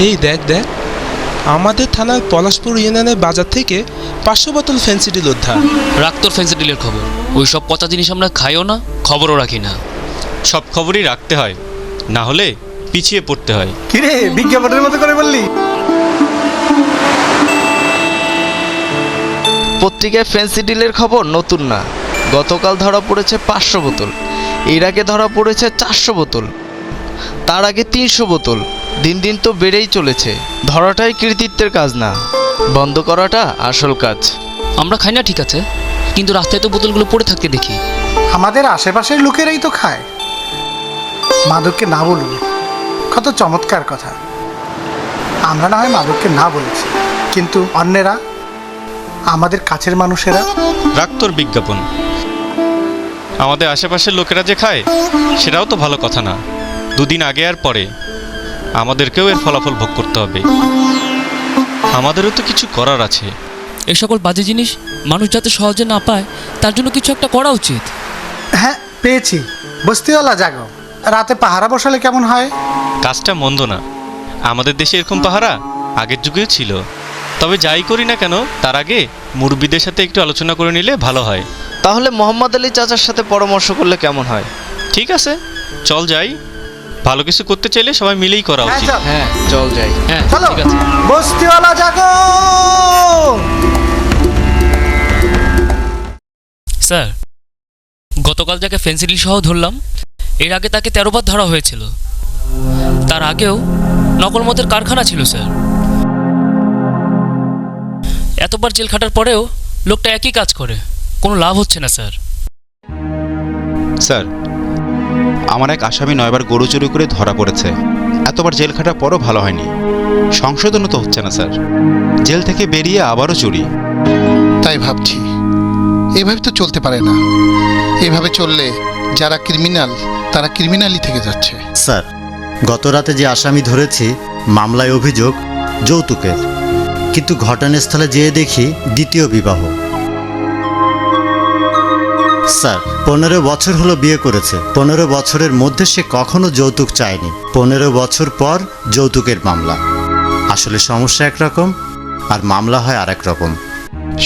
এই দেখ দেখ। আমাদের থানার পলাশপুর ইউনিয়নের বাজার থেকে পাঁচশো বোতল ফেন্সিডিল উদ্ধার। রাখ তোর ফ্যান্সি ডিলের খবর। ওই সব পচা জিনিস আমরা খাইও না খবরও রাখি না। সব খবরই রাখতে হয়। না হলে পিছিয়ে পড়তে হয়। কিরে বিজ্ঞাপনের মতো করে বললি? পত্রিকায় ফ্যান্সি ডিলের খবর নতুন না। গতকাল ধরা পড়েছে পাঁচশো বোতল। এর আগে ধরা পড়েছে চারশো বোতল। তার আগে তিনশো বোতল। দিন দিন তো বেড়েই চলেছে। ধরাটাই কৃতিত্বের কাজ না। বন্ধ করাটা আসল কাজ। আমরা খাই না ঠিক আছে। কিন্তু রাস্তায় তো বোতলগুলো পড়ে থাকতে দেখি। আমাদের আশেপাশের লোকেরাই তো খায়। মাদককে না বলুন কত চমৎকার কথা। আমরা না হয় মাদককে না বলেছি কিন্তু অন্যেরা আমাদের কাছের মানুষেরা। রাখ তোর বিজ্ঞাপন। আমাদের আশেপাশের লোকেরা যে খায় সেটাও তো ভালো কথা না। দুদিন আগে আর পরে। আমাদেরকেও এর ফলাফল ভোগ করতে হবে। আমাদেরও তো কিছু করার আছে। এই সকল বাজে জিনিস মানুষ যাতে সহজে না পায় তার জন্য কিছু একটা করা উচিত। হ্যাঁ পেয়েছি। বস্তিওয়ালা জাগো। রাতে পাহারা বসালে কেমন হয়? কাজটা মন্দ না। আমাদের দেশে এরকম পাহারা আগের যুগেও ছিল। তবে যাই করি না কেন তার আগে মুরব্বীদের সাথে একটু আলোচনা করে নিলে ভালো হয়। তাহলে মোহাম্মদ আলী চাচার সাথে পরামর্শ করলে কেমন হয়? ঠিক আছে চল যাই। ভালো কিছু করতে চাইলে সবাই মিলেই করা হ্যাঁ, উচিত। চল। হ্যাঁ চল যাই। হ্যাঁ চলো। ঠিক আছে। বস্তিওয়ালা জাগো! স্যার গতকাল যাকে ফেন্সিডিল সহ ধরলাম এর আগে তাকে তেরো বার ধরা হয়েছিল। তার আগেও নকল মদের কারখানা ছিল স্যার। এতবার জেল খাটার পরেও লোকটা একই কাজ করে কোনো লাভ হচ্ছে না স্যার। স্যার আমার এক আসামি নয়বার গরু চুরি করে ধরা পড়েছে। এতবার জেল খাটার পরও ভালো হয়নি। সংশোধনও তো হচ্ছে না স্যার। জেল থেকে বেরিয়ে আবারও চুরি। তাই ভাবছি। এভাবে তো চলতে পারে না। এভাবে চললে যারা ক্রিমিনাল তারা ক্রিমিনালই থেকে যাচ্ছে। স্যার গত রাতে যে আসামি ধরেছি মামলায় অভিযোগ যৌতুকের। কিন্তু ঘটনাস্থলে যেয়ে দেখি দ্বিতীয় বিবাহ। স্যার, পনেরো বছর হলো বিয়ে করেছে। পনেরো বছরের মধ্যে সে কখনো যৌতুক চায়নি। পনেরো বছর পর যৌতুকের মামলা। আসলে সমস্যা একরকম, আর মামলা হয় আরেক রকম।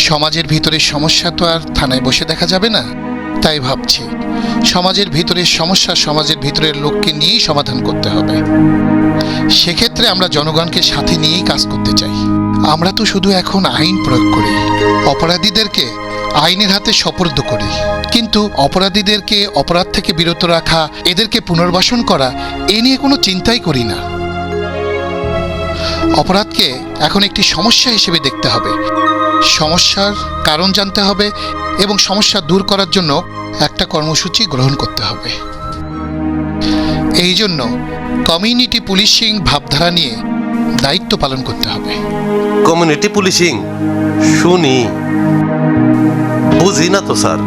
সমাজের ভিতরে সমস্যা তো আর থানায় বসে দেখা যাবে না, তাই ভাবছি। সমাজের ভিতরের সমস্যা সমাজের ভিতরের লোককে নিয়েই সমাধান করতে হবে। সেক্ষেত্রে আমরা জনগণকে সাথে নিয়েই কাজ করতে চাই। আমরা তো শুধু এখন আইন প্রয়োগ করি। অপরাধীদেরকে আইনের হাতে সপর্দ করি। কিন্তু অপরাধীদেরকে অপরাধ থেকে বিরত রাখা, এদেরকে পুনর্বাসন করা, এ নিয়ে কোনো চিন্তাই করি না। অপরাধকে এখন একটি সমস্যা হিসেবে দেখতে হবে। সমস্যার কারণ জানতে হবে এবং সমস্যা দূর করার জন্য একটা কর্মসূচি গ্রহণ করতে হবে। এই জন্য কমিউনিটি পুলিশিং ভাবধারা নিয়ে দায়িত্ব পালন করতে হবে। কমিউনিটি পুলিশিং শুনি। বুঝি না তো স্যার।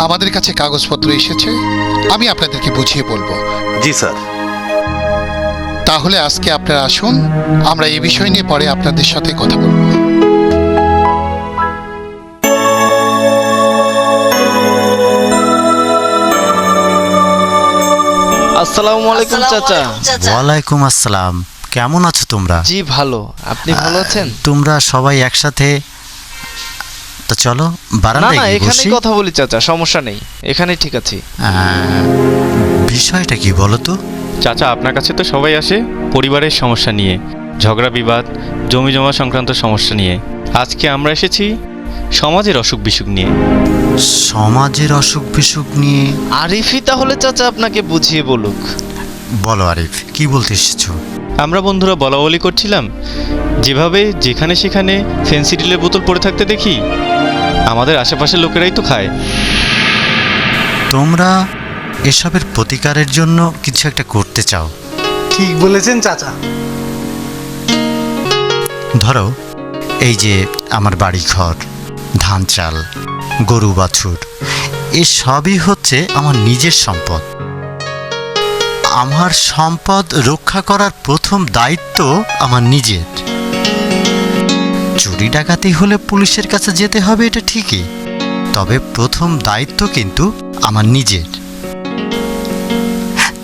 আমাদের কাছে কাগজপত্র এসেছে আমি আপনাদেরকে বুঝিয়ে বলব। জি স্যার। তাহলে আজকে আপনারা আসুন আমরা এই বিষয় নিয়ে পরে আপনাদের সাথে কথা বলব। আসসালামু আলাইকুম চাচা। ওয়ালাইকুম আসসালাম। কেমন আছো তোমরা? জি ভালো। আপনি ভালো আছেন? তোমরা সবাই একসাথে তো চলো না বারান্দায় না গিয়ে এখানেই কথা বলি চাচা সমস্যা নেই। এখানেই ঠিক আছে। বিষয়টা কি বলো তো? চাচা আপনার কাছে তো সবাই আসে পরিবারের সমস্যা নিয়ে ঝগড়া বিবাদ জমি জমা সংক্রান্ত সমস্যা নিয়ে। আজকে আমরা এসেছি সমাজের অসুখ বিসুখ নিয়ে। সমাজের অসুখ বিসুখ নিয়ে? আরিফি তাহলে চাচা আপনাকে বুঝিয়ে বলুক। বলো আরিফ কি বলতে এসেছ? আমরা বন্ধুরা বলা বলি করছিলাম যেভাবে যেখানে সেখানে ফেন্সিডিলের বোতল পড়ে থাকতে দেখি আমাদের আশেপাশের লোকেরাই তো খায়। তোমরা এসবের প্রতিকারের জন্য কিছু একটা করতে চাও। ঠিক বলেছেন চাচা। ধরো এই যে আমার বাড়ি ঘর ধান চাল গরু বাছুর এসবই হচ্ছে আমার নিজের সম্পদ। আমার সম্পদ রক্ষা করার প্রথম দায়িত্ব আমার নিজের। চুরি ডাকাতি হলে পুলিশের কাছে যেতে হবে, এটা ঠিকই। তবে প্রথম দায়িত্ব কিন্তু আমার নিজের।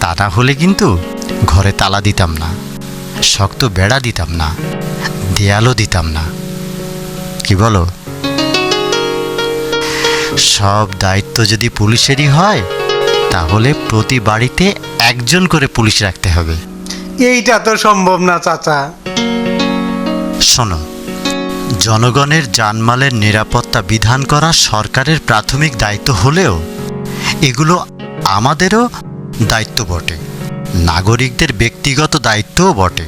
তা না হলে কিন্তু ঘরে তালা দিতাম না, শক্ত বেড়া দিতাম না, দেয়ালও দিতাম না। কি বলো? সব দায়িত্ব যদি পুলিশেরই হয়, তাহলে প্রতি বাড়িতে একজন করে পুলিশ রাখতে হবে। এইটা তো সম্ভব না চাচা। শোনো জনগণের জানমালের নিরাপত্তা বিধান করা সরকারের প্রাথমিক দায়িত্ব হলেও এগুলো আমাদেরও দায়িত্ব বটে। নাগরিকদের ব্যক্তিগত দায়িত্বও বটে।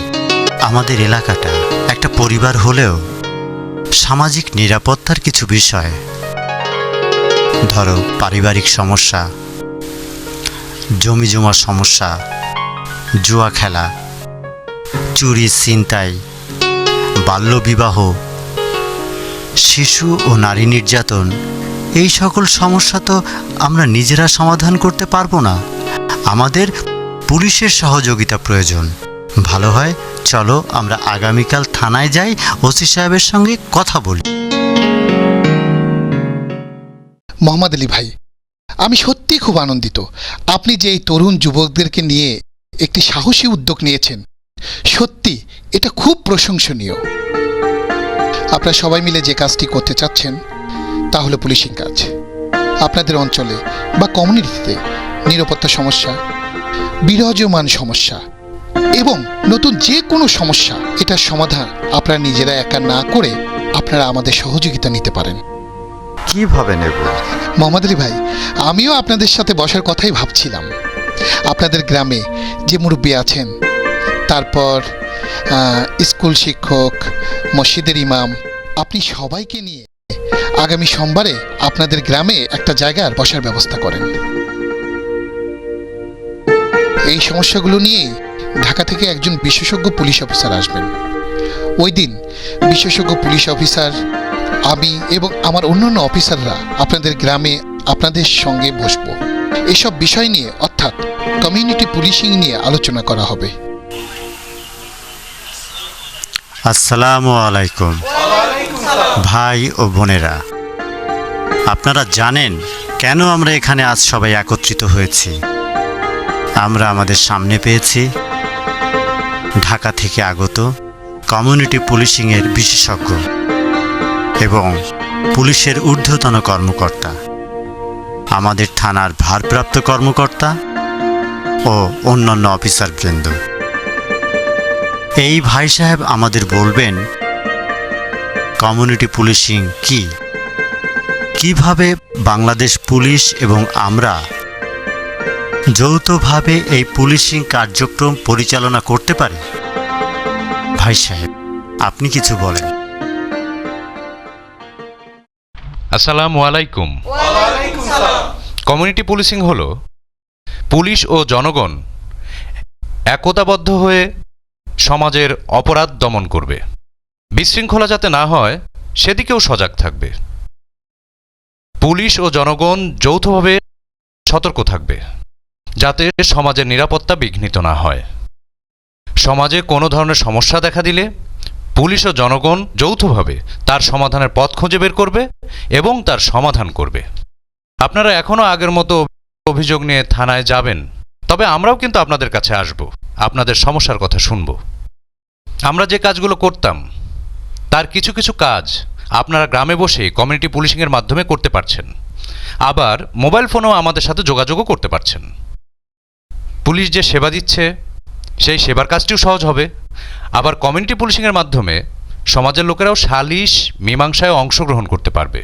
আমাদের এলাকাটা একটা পরিবার হলেও সামাজিক নিরাপত্তার কিছু বিষয়। ধরো পারিবারিক সমস্যা জমি জমার সমস্যা, জুয়া খেলা, চুরি, ছিনতাই বাল্যবিবাহ শিশু ও নারী নির্যাতন, এই সকল সমস্যা তো আমরা নিজেরা সমাধান করতে পারব না। আমাদের পুলিশের সহযোগিতা প্রয়োজন। ভালো হয়, চলো আমরা আগামীকাল থানায় যাই, ওসি সাহেবের সঙ্গে কথা বলি। মোহাম্মদ আলী ভাই, আমি সত্যি খুব আনন্দিত। আপনি যে এই তরুণ যুবকদেরকে নিয়ে একটি সাহসী উদ্যোগ নিয়েছেন, সত্যি এটা খুব প্রশংসনীয়। আপনারা সবাই মিলে যে কাজটি করতে চাচ্ছেন, তা হলো পুলিশিং কাজ। আপনাদের অঞ্চলে বা কমিউনিটিতে নিরাপত্তা সমস্যা, বিরাজমান সমস্যা এবং নতুন যে কোনো সমস্যা, এটার সমাধান আপনারা নিজেরা একা না করে আপনারা আমাদের সহযোগিতা নিতে পারেন। কীভাবে নেব? মোহাম্মদ আলী ভাই, আমিও আপনাদের সাথে বসার কথাই ভাবছিলাম। আপনাদের গ্রামে যে মুরব্বী আছেন, তারপর স্কুল শিক্ষক, মসজিদের ইমাম, আপনি সবাইকে নিয়ে আগামী সোমবারে আপনাদের গ্রামে একটা জায়গার বসার ব্যবস্থা করেন। এই সমস্যাগুলো নিয়ে ঢাকা থেকে একজন বিশেষজ্ঞ পুলিশ অফিসার আসবেন। ওই দিন বিশেষজ্ঞ পুলিশ অফিসার আমি এবং আমার অন্যান্য অফিসাররা আপনাদের গ্রামে আপনাদের সঙ্গে বসবো। এসব বিষয় নিয়ে, অর্থাৎ কমিউনিটি পুলিশিং নিয়ে আলোচনা করা হবে। আসসালামু আলাইকুম। ভাই ও বোনেরা, আপনারা জানেন কেন আমরা এখানে আজ সবাই একত্রিত হয়েছি? আমরা আমাদের সামনে পেয়েছি ঢাকা থেকে আগত কমিউনিটি পুলিশিংয়ের বিশেষজ্ঞ। এবং পুলিশের ঊর্ধ্বতন কর্মকর্তা, আমাদের থানার ভারপ্রাপ্ত কর্মকর্তা ও অন্যান্য অফিসার অফিসারবৃন্দ। এই ভাই সাহেব আমাদের বলবেন, কমিউনিটি পুলিশিং কি? কীভাবে বাংলাদেশ পুলিশ এবং আমরা যৌথভাবে এই পুলিশিং কার্যক্রম পরিচালনা করতে পারি? ভাই সাহেব, আপনি কিছু বলেন। আসসালামু আলাইকুম। কমিউনিটি পুলিশিং হলো পুলিশ ও জনগণ একতাবদ্ধ হয়ে সমাজের অপরাধ দমন করবে। বিশৃঙ্খলা যাতে না হয় সেদিকেও সজাগ থাকবে। পুলিশ ও জনগণ যৌথভাবে সতর্ক থাকবে যাতে সমাজের নিরাপত্তা বিঘ্নিত না হয়। সমাজে কোনো ধরনের সমস্যা দেখা দিলে পুলিশ ও জনগণ যৌথভাবে তার সমাধানের পথ খুঁজে বের করবে এবং তার সমাধান করবে। আপনারা এখনও আগের মতো অভিযোগ নিয়ে থানায় যাবেন, তবে আমরাও কিন্তু আপনাদের কাছে আসব, আপনাদের সমস্যার কথা শুনব। আমরা যে কাজগুলো করতাম, তার কিছু কিছু কাজ আপনারা গ্রামে বসে কমিউনিটি পুলিশিংয়ের মাধ্যমে করতে পারছেন। আবার মোবাইল ফোনেও আমাদের সাথে যোগাযোগও করতে পারছেন। পুলিশ যে সেবা দিচ্ছে, সেই সেবার কাজটিও সহজ হবে। আবার কমিউনিটি পুলিশিংয়ের মাধ্যমে সমাজের লোকেরাও সালিশ, মীমাংসায় অংশগ্রহণ করতে পারবে।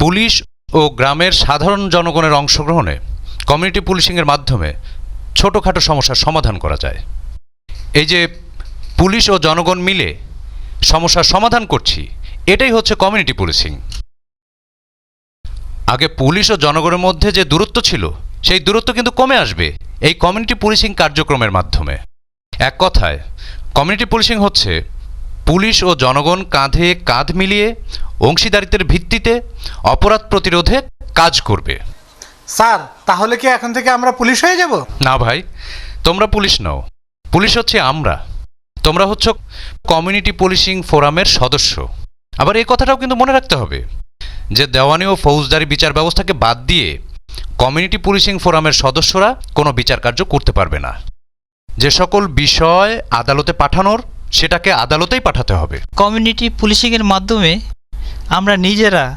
পুলিশ ও গ্রামের সাধারণ জনগণের অংশগ্রহণে কমিউনিটি পুলিশিংয়ের মাধ্যমে ছোটোখাটো সমস্যার সমাধান করা যায়। এই যে পুলিশ ও জনগণ মিলে সমস্যার সমাধান করছি, এটাই হচ্ছে কমিউনিটি পুলিশিং। আগে পুলিশ ও জনগণের মধ্যে যে দূরত্ব ছিল সেই দূরত্ব কিন্তু কমে আসবে এই কমিউনিটি পুলিশিং কার্যক্রমের মাধ্যমে। এক কথায় কমিউনিটি পুলিশিং হচ্ছে পুলিশ ও জনগণ কাঁধে কাঁধ মিলিয়ে অংশীদারিত্বের ভিত্তিতে অপরাধ প্রতিরোধে কাজ করবে। স্যার তাহলে কি এখন থেকে আমরা পুলিশ হয়ে যাব? না ভাই তোমরা পুলিশ নও। পুলিশ হচ্ছে আমরা। তোমরা হচ্ছে কমিউনিটি পুলিশিং ফোরামের সদস্য। আবার এই কথাটাও কিন্তু মনে রাখতে হবে যে দেওয়ানি ও ফৌজদারি বিচার ব্যবস্থাকে বাদ দিয়ে কমিউনিটি পুলিশিং ফোরামের সদস্যরা কোনো বিচার কার্য করতে পারবে না। যে সকল বিষয় আদালতে পাঠানোর সেটাকে আদালতেই পাঠাতে হবে। কমিউনিটি পুলিশিংয়ের মাধ্যমে আমরা নিজেরা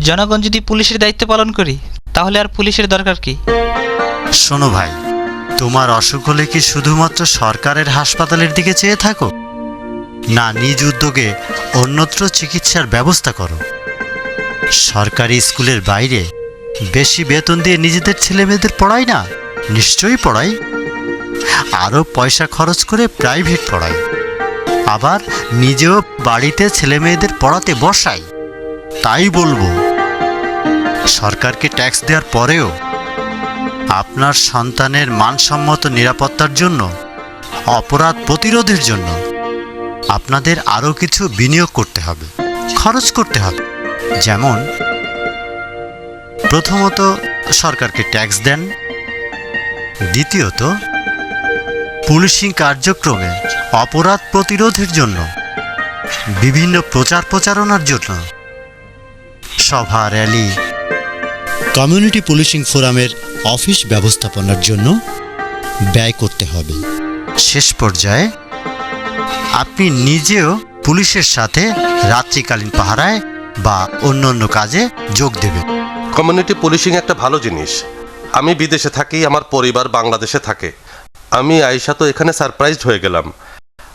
জনগণ যদি পুলিশের দায়িত্ব পালন করি তাহলে আর পুলিশের দরকার কি? শোনো ভাই তোমার অসুখ হলে কি শুধুমাত্র সরকারের হাসপাতালের দিকে চেয়ে থাকো? না নিজ উদ্যোগে অন্যত্র চিকিৎসার ব্যবস্থা করো। সরকারি স্কুলের বাইরে বেশি বেতন দিয়ে নিজেদের ছেলেমেয়েদের পড়াই না? নিশ্চয়ই পড়াই আরও পয়সা খরচ করে প্রাইভেট পড়াই আবার নিজেও বাড়িতে ছেলেমেয়েদের পড়াতে বসাই তাই বলব, সরকারকে ট্যাক্স দেওয়ার পরেও আপনার সন্তানের মানসম্মত নিরাপত্তার জন্য, অপরাধ প্রতিরোধের জন্য আপনাদের আরও কিছু বিনিয়োগ করতে হবে, খরচ করতে হবে। যেমন প্রথমত, সরকারকে ট্যাক্স দেন। দ্বিতীয়ত, পুলিশিং কার্যক্রমে অপরাধ প্রতিরোধের জন্য বিভিন্ন প্রচার প্রচারণার জন্য সভা, র্যালি, কমিউনিটি পুলিশিং ফোরামের অফিস ব্যবস্থাপনার জন্য ব্যয় করতে হবে। শেষ পর্যায়ে, আপনি নিজেও পুলিশের সাথে রাত্রিকালীন পাহারায় বা অন্য অন্য কাজে যোগ দেবেন। কমিউনিটি পুলিশিং একটা ভালো জিনিস। আমি বিদেশে থাকি আমার পরিবার বাংলাদেশে থাকে। আমি আইসা তো এখানে সারপ্রাইজড হয়ে গেলাম।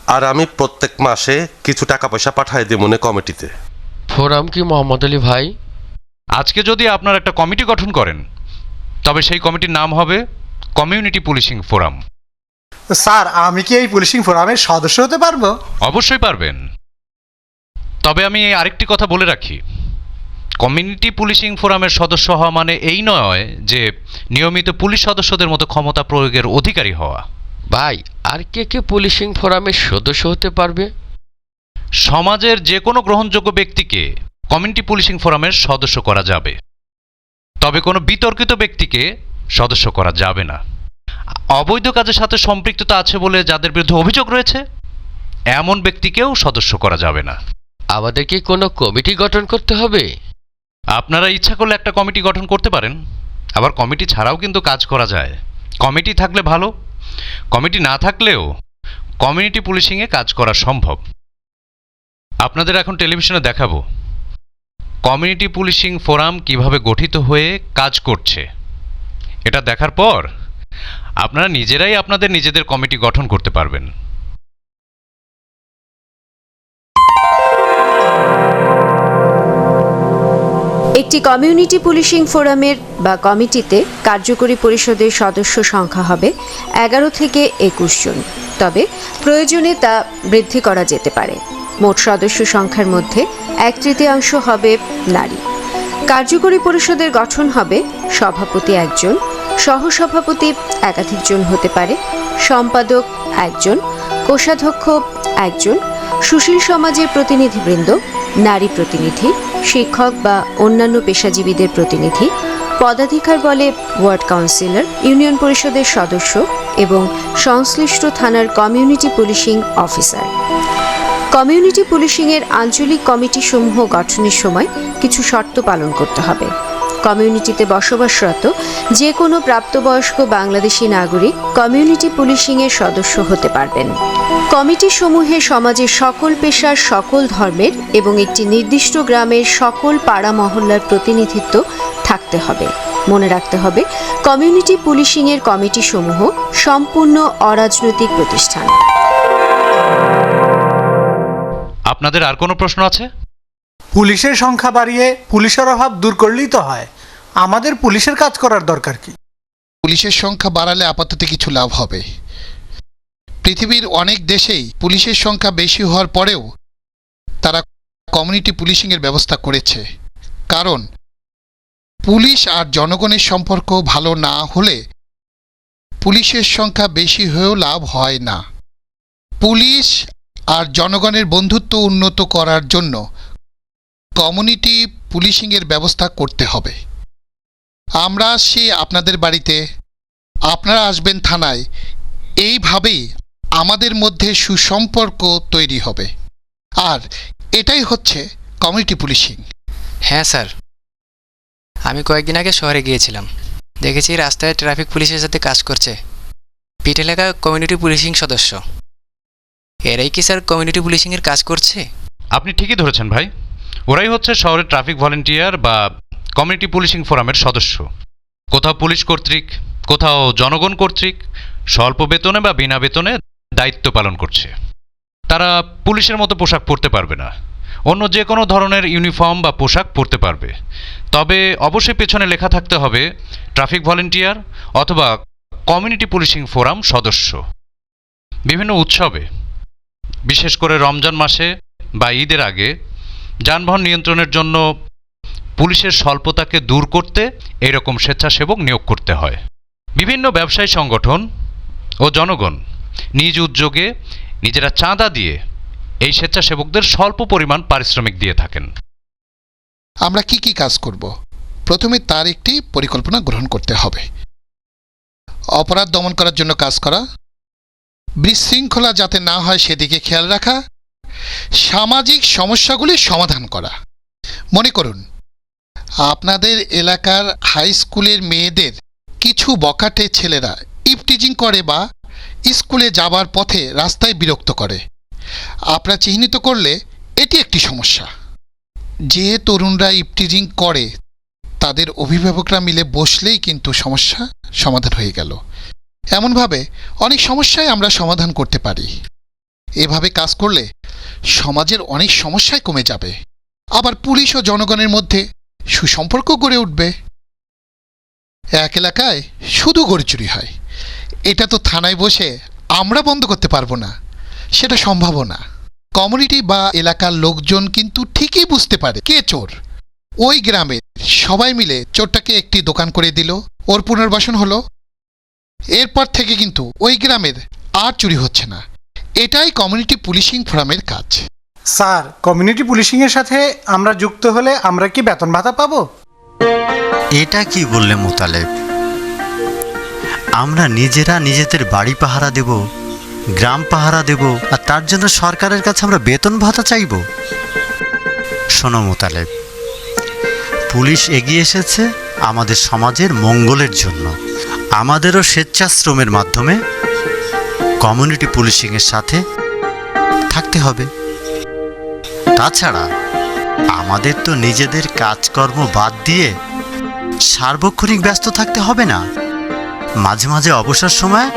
আর আমি প্রত্যেক মাসে কিছু টাকা পয়সা পাঠাই দিই মনে কমিটিতে। ফোরাম কি মোহাম্মদ আলী ভাই? আজকে যদি আপনার একটা কমিটি গঠন করেন তবে সেই কমিটির নাম হবে কমিউনিটি পুলিশিং ফোরাম স্যার আমি কি এই পুলিশিং ফোরামের সদস্য হতে পারব? অবশ্যই পারবেন। তবে আমি এই আরেকটি কথা বলে রাখি। কমিউনিটি পুলিশিং ফোরামের সদস্য হওয়া মানে এই নয় যে নিয়মিত পুলিশ সদস্যদের মতো ক্ষমতা প্রয়োগের অধিকারী হওয়া। ভাই আর কে কে পুলিশিং ফোরামের সদস্য হতে পারবে? সমাজের যে কোনো গ্রহণযোগ্য ব্যক্তিকে কমিউনিটি পুলিশিং ফোরামের সদস্য করা যাবে। তবে কোনো বিতর্কিত ব্যক্তিকে সদস্য করা যাবে না। অবৈধ কাজের সাথে সম্পৃক্ততা আছে বলে যাদের বিরুদ্ধে অভিযোগ রয়েছে এমন ব্যক্তিকেও সদস্য করা যাবে না। আমাদের কি কোনো কমিটি গঠন করতে হবে? আপনারা ইচ্ছা করলে একটা কমিটি গঠন করতে পারেন। আবার কমিটি ছাড়াও কিন্তু কাজ করা যায়। কমিটি থাকলে ভালো, কমিটি না থাকলেও কমিউনিটি পুলিশিংয়ে কাজ করা সম্ভব। আপনাদের এখন টেলিভিশনে দেখাবো। কমিউনিটি পুলিশিং ফোরাম কীভাবে গঠিত হয়ে কাজ করছে। এটা দেখার পর আপনারা নিজেরাই আপনাদের নিজেদের কমিটি গঠন করতে পারবেন। একটি কমিউনিটি পুলিশিং ফোরামের বা কমিটিতে কার্যকরী পরিষদের সদস্য সংখ্যা হবে এগারো থেকে একুশ জন। তবে প্রয়োজনে তা বৃদ্ধি করা যেতে পারে। মোট সদস্য সংখ্যার মধ্যে এক তৃতীয়াংশ হবে নারী। কার্যকরী পরিষদের গঠন হবে সভাপতি একজন, সহসভাপতি একাধিক জন হতে পারে, সম্পাদক একজন, কোষাধ্যক্ষ একজন সুশীল সমাজের প্রতিনিধিবৃন্দ, নারী প্রতিনিধি, শিক্ষক বা অন্যান্য পেশাজীবীদের প্রতিনিধি, পদাধিকার বলে ওয়ার্ড কাউন্সিলর, ইউনিয়ন পরিষদের সদস্য এবং সংশ্লিষ্ট থানার কমিউনিটি পুলিশিং অফিসার। কমিউনিটি পুলিশিংয়ের আঞ্চলিক কমিটি সমূহ গঠনের সময় কিছু শর্ত পালন করতে হবে। কমিউনিটিতে বসবাসরত যে কোনো প্রাপ্তবয়স্ক বাংলাদেশি নাগরিক কমিউনিটি পুলিশিংয়ের সদস্য হতে পারবেন। কমিটি সমূহে সমাজের সকল পেশার সকল ধর্মের এবং একটি নির্দিষ্ট গ্রামের সকল পাড়া মহল্লার প্রতিনিধিত্ব থাকতে হবে। মনে রাখতে হবে, কমিউনিটি পুলিশিংয়ের কমিটি সমূহ সম্পূর্ণ অরাজনৈতিক প্রতিষ্ঠান। আপনাদের আর কোনো প্রশ্ন আছে? পুলিশের সংখ্যা বাড়িয়ে পুলিশের অভাব দূর করলেই তো হয়। আমাদের পুলিশের কাজ করার দরকার কি? পুলিশের সংখ্যা বাড়ালে আপাতত কিছু লাভ হবে। পৃথিবীর অনেক দেশেই পুলিশের সংখ্যা বেশি হওয়ার পরেও তারা কমিউনিটি পুলিশিংয়ের ব্যবস্থা করেছে। কারণ পুলিশ আর জনগণের সম্পর্ক ভালো না হলে পুলিশের সংখ্যা বেশি হয়েও লাভ হয় না। পুলিশ আর জনগণের বন্ধুত্ব উন্নত করার জন্য কমিউনিটি পুলিশিংয়ের ব্যবস্থা করতে হবে। আমরা আসছি আপনাদের বাড়িতে। আপনারা আসবেন থানায়। এইভাবেই আমাদের মধ্যে সুসম্পর্ক তৈরি হবে। আর এটাই হচ্ছে কমিউনিটি পুলিশিং। হ্যাঁ স্যার। আমি কয়েকদিন আগে শহরে গিয়েছিলাম। দেখেছি রাস্তায় ট্রাফিক পুলিশের সাথে কাজ করছে। পিট এলাকা কমিউনিটি পুলিশিং সদস্য। এরাই কি স্যার কমিউনিটি পুলিশিংয়ের কাজ করছে? আপনি ঠিকই ধরেছেন ভাই। ওরাই হচ্ছে শহরের ট্রাফিক ভলেন্টিয়ার বা কমিউনিটি পুলিশিং ফোরামের সদস্য। কোথাও পুলিশ কর্তৃক, কোথাও জনগণ কর্তৃক স্বল্প বেতনে বা বিনা বেতনে দায়িত্ব পালন করছে। তারা পুলিশের মতো পোশাক পরতে পারবে না। অন্য যে কোনো ধরনের ইউনিফর্ম বা পোশাক পরতে পারবে। তবে অবশ্যই পেছনে লেখা থাকতে হবে, ট্রাফিক ভলেন্টিয়ার অথবা কমিউনিটি পুলিশিং ফোরাম সদস্য। বিভিন্ন উৎসবে, বিশেষ করে রমজান মাসে বা ঈদের আগে যানবাহন নিয়ন্ত্রণের জন্য পুলিশের স্বল্পতাকে দূর করতে এরকম স্বেচ্ছাসেবক নিয়োগ করতে হয়। বিভিন্ন ব্যবসায়ী সংগঠন ও জনগণ নিজ উদ্যোগে নিজেরা চাঁদা দিয়ে এই স্বেচ্ছাসেবকদের স্বল্প পরিমাণ পারিশ্রমিক দিয়ে থাকেন। আমরা কি কি কাজ করব? প্রথমে তার একটি পরিকল্পনা গ্রহণ করতে হবে। অপরাধ দমন করার জন্য কাজ করা, বিশৃঙ্খলা যাতে না হয় সেদিকে খেয়াল রাখা সামাজিক সমস্যাগুলি সমাধান করা। মনে করুন, আপনাদের এলাকার হাই স্কুলের মেয়েদের কিছু বকাটে ছেলেরা ইপটিজিং করে বা স্কুলে যাবার পথে রাস্তায় বিরক্ত করে। আপনারা চিহ্নিত করলে এটি একটি সমস্যা। যে তরুণরা ইপটিজিং করে, তাদের অভিভাবকরা মিলে বসলেই কিন্তু সমস্যা সমাধান হয়ে গেল। এমনভাবে অনেক সমস্যাই আমরা সমাধান করতে পারি। এভাবে কাজ করলে সমাজের অনেক সমস্যায় কমে যাবে। আবার পুলিশ ও জনগণের মধ্যে সুসম্পর্ক গড়ে উঠবে। এক এলাকায় শুধু গড়ি চুরি হয়। এটা তো থানায় বসে আমরা বন্ধ করতে পারব না। সেটা সম্ভব না। কমিউনিটি বা এলাকার লোকজন কিন্তু ঠিকই বুঝতে পারে কে চোর। ওই গ্রামের সবাই মিলে চোরটাকে একটি দোকান করে দিল। ওর পুনর্বাসন হলো। এরপর থেকে কিন্তু ওই গ্রামের আর চুরি হচ্ছে না। এটাই কমিউনিটি পুলিশিং ফোরামের কাজ। স্যার কমিউনিটি পুলিশিংয়ের সাথে আমরা যুক্ত হলে আমরা কি বেতন ভাতা পাবো? এটা কি বললে মোতালেব? আমরা নিজেরা নিজেদের বাড়ি পাহারা দেব গ্রাম পাহারা দেব আর তার জন্য সরকারের কাছে আমরা বেতন ভাতা চাইব। শোনো মোতালেব পুলিশ এগিয়ে এসেছে আমাদের সমাজের মঙ্গলের জন্য আমাদেরও স্বেচ্ছাশ্রমের মাধ্যমে কমিউনিটি পুলিশিংয়ের সাথে থাকতে হবে। তাছাড়া আমাদের তো নিজেদের কাজকর্ম বাদ দিয়ে সার্বক্ষণিক ব্যস্ত থাকতে হবে না। মাঝে মাঝে অবসর সময়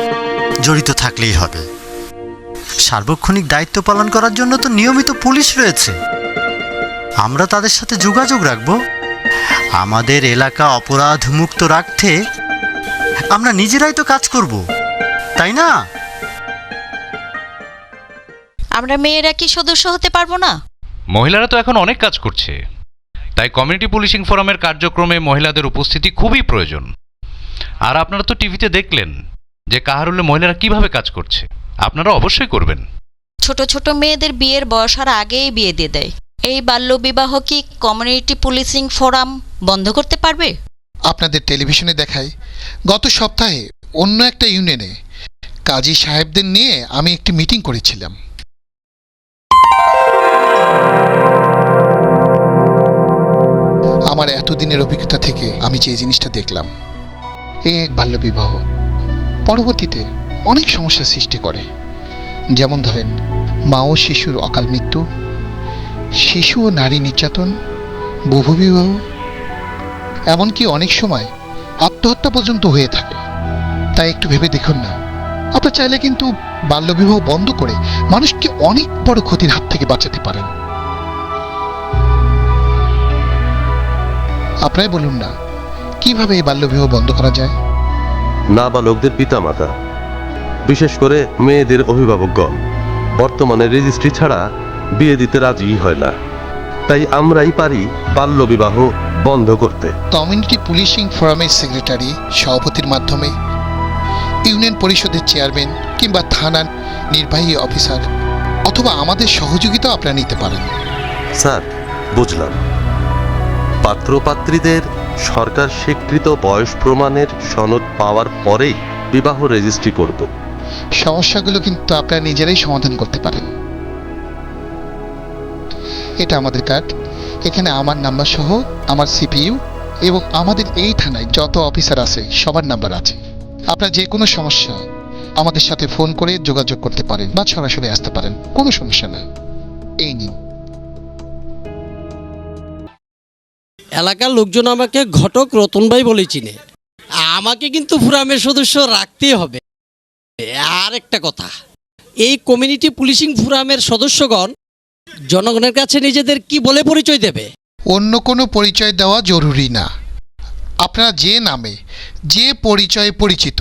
জড়িত থাকলেই হবে। সার্বক্ষণিক দায়িত্ব পালন করার জন্য তো নিয়মিত পুলিশ রয়েছে। আমরা তাদের সাথে যোগাযোগ রাখব। আমাদের এলাকা অপরাধ মুক্ত রাখতে আমরা নিজেরাই তো কাজ করব, তাই না? আমরা মেয়েরা কি সদস্য হতে পারব না? মহিলারা তো এখন অনেক কাজ করছে। তাই কমিউনিটি পুলিশিং ফোরামের কার্যক্রমে মহিলাদের উপস্থিতি খুবই প্রয়োজন। আর আপনারা তো টিভিতে দেখলেন যে কাহারুলে মহিলারা কীভাবে কাজ করছে। আপনারা অবশ্যই করবেন। ছোট ছোট মেয়েদের বিয়ের বয়স আর আগেই বিয়ে দিয়ে দেয়। এই বাল্যবিবাহ কি কমিউনিটি পুলিশিং ফোরাম বন্ধ করতে পারবে? আপনাদের টেলিভিশনে দেখাই গত সপ্তাহে অন্য একটা ইউনিয়নে কাজী সাহেবদের নিয়ে আমি একটি মিটিং করেছিলাম। এতদিনের অভিজ্ঞতা থেকে আমি যে জিনিসটা দেখলাম, এ এক বাল্যবিবাহ। পরবর্তীতে অনেক সমস্যা সৃষ্টি করে। যেমন ধরেন, মা ও শিশুর অকাল মৃত্যু, শিশু ও নারী নির্যাতন, বহুবিবাহ, এমনকি অনেক সময় আত্মহত্যা পর্যন্ত হয়ে থাকে। তাই একটু ভেবে দেখুন না। আপনার চাইলে কিন্তু বাল্যবিবাহ বন্ধ করে মানুষকে অনেক বড় ক্ষতির হাত থেকে বাঁচাতে পারেন। আপনারাই বলুন না কীভাবে এই বাল্যবিবাহ বন্ধ করা যায়? নাবালকদের পিতামাতা বিশেষ করে মেয়েদের অভিভাবকগণ বর্তমানে রেজিস্ট্রি ছাড়া বিয়ে দিতে রাজি হয় না। তাই আমরাই পারি বাল্যবিবাহ বন্ধ করতে। কমিউনিটি পুলিশিং ফোরামের সেক্রেটারি সভাপতির মাধ্যমে ইউনিয়ন পরিষদের চেয়ারম্যান কিংবা থানার নির্বাহী অফিসার অথবা আমাদের সহযোগিতা আপনারা নিতে পারেন। স্যার বুঝলাম। পাত্রপাত্রীদের সরকার স্বীকৃত বয়স প্রমাণের সনদ পাওয়ার পরেই বিবাহ রেজিস্ট্রি করব সমস্যাগুলো কিন্তু আপনারা নিজেরাই সমাধান করতে পারেন। এটা আমাদের কার্ড। এখানে আমার নাম্বার সহ আমার সিপিইউ এবং আমাদের এই থানায় যত অফিসার আছে, সবার নাম্বার আছে। আপনার যে কোনো সমস্যা আমাদের সাথে ফোন করে যোগাযোগ করতে পারেন বা সরাসরি আসতে পারেন, কোনো সমস্যা না। এই নিন। এলাকার লোকজন আমাকে ঘটক রতন ভাই বলে চিনে। আমাকে কিন্তু ফোরামের সদস্য রাখতেই হবে। আর একটা কথা, এই কমিউনিটি পুলিশিং ফোরামের সদস্যগণ জনগণের কাছে নিজেদের কি বলে পরিচয় দেবে? অন্য কোনো পরিচয় দেওয়া জরুরি না। আপনারা যে নামে, যে পরিচয়ে পরিচিত,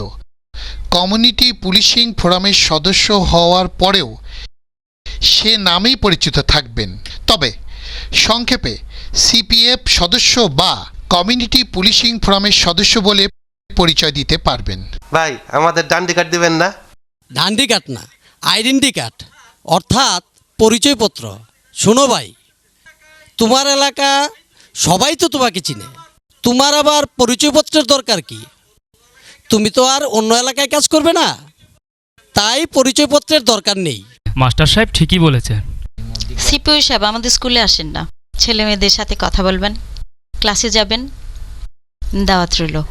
কমিউনিটি পুলিশিং ফোরামের সদস্য হওয়ার পরেও সে নামেই পরিচিত থাকবেন। তবে সংক্ষেপে সিপিএফ সদস্য বা কমিউনিটি পুলিশিং ফোরামের সদস্য বলে পরিচয় দিতে পারবেন। ভাই আমাদের ডান্ডি কার্ড দিবেন না? ডান্ডি কার্ড না আইডেন্টি কার্ড। অর্থাৎ পরিচয়পত্র। শোনো ভাই তোমার এলাকা সবাই তো তোমাকে চিনে। তোমার আবার পরিচয়পত্রের দরকার কি? তুমি তো আর অন্য এলাকায় কাজ করবে না। তাই পরিচয়পত্রের দরকার নেই। মাস্টার সাহেব ঠিকই বলেছেন সিপিও সাহেব, আমাদের স্কুলে আসেন না। ছেলে মেয়েদের সাথে কথা বলবেন। ক্লাসে যাবেন। দাওয়াত রইল।